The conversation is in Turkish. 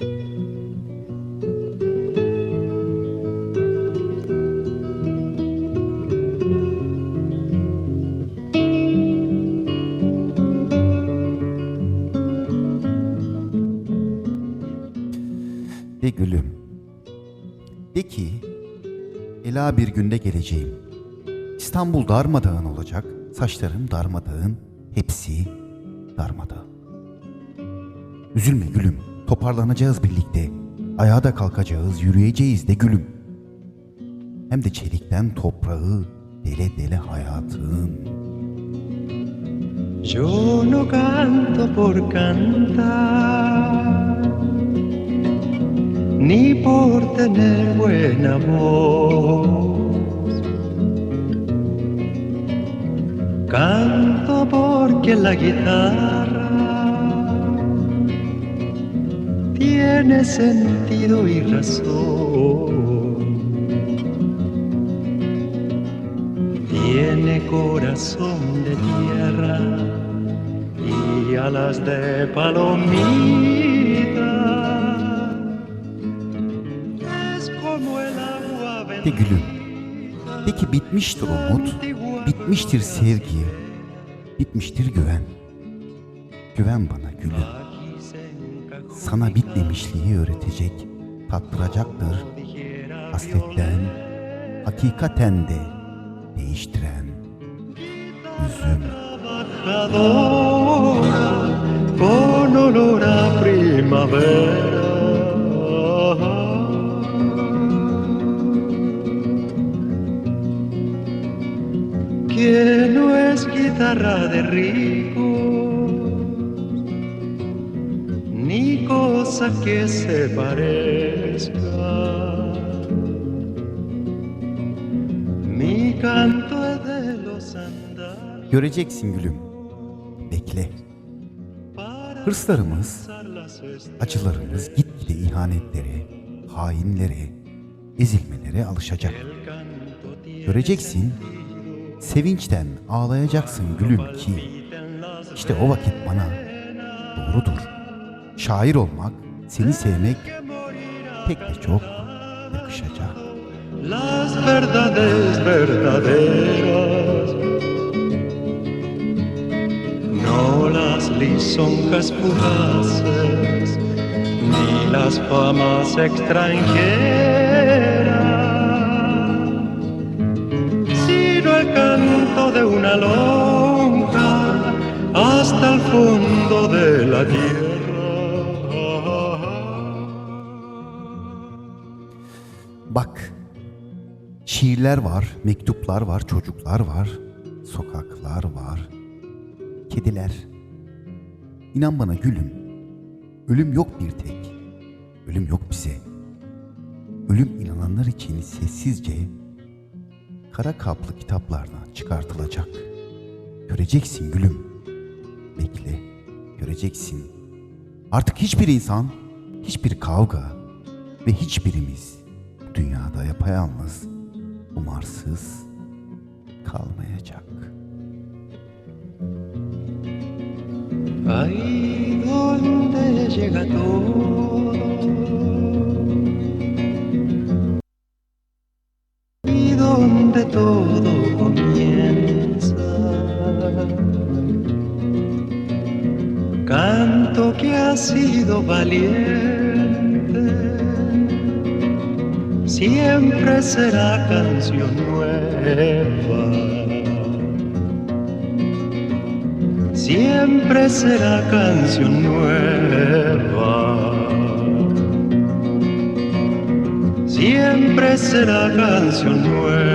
De gülüm. De ki, ela bir günde geleceğim. İstanbul darmadağın olacak, saçlarım darmadağın, hepsi darmadağın. Üzülme gülüm, toparlanacağız birlikte. Ayağa da kalkacağız, yürüyeceğiz de gülüm. Hem de çelikten toprağı, dele dele hayatın. Yo no canto por cantar, ni por tener buena voz. Canto porque la guitarra tiene sentido y razón. Tiene corazón de tierra y alas de palomita. Es como el agua De gülüm, de ki bitmiştir umut, bitmiştir sevgi, bitmiştir güven. Güven bana gülüm. Sana bitmemişliği öğretecek, tattıracaktır. Hasretten, hakikaten de değiştiren üzüm. Con olor a primavera. Que no es guitarra de rico, cosa que se parezca. Mi canto es de los andar. Göreceksin gülüm, bekle. Hırslarımız, acılarımız gitgide ihanetlere, hainlere, ezilmelere alışacak. Göreceksin, sevinçten ağlayacaksın gülüm ki, işte o vakit bana doğrudur. Şair olmak, seni sevmek pek de çok yakışacak. Las verdades verdaderas, no las lisonjas fugaces, ni las famas extranjeras, sino el canto de una lonja hasta el fondo de la tierra. Bak, şiirler var, mektuplar var, çocuklar var, sokaklar var, kediler. İnan bana gülüm, ölüm yok bir tek, ölüm yok bize. Ölüm inananlar için sessizce kara kaplı kitaplardan çıkartılacak. Göreceksin gülüm, bekle, göreceksin. Artık hiçbir insan, hiçbir kavga ve hiçbirimiz dünyada yapayalnız, umarsız kalmayacak. Ahí donde llega todo. Y donde todo comienza. Canto que ha sido valiente. Siempre será canción nueva. siempre será canción nueva. Siempre será canción nueva.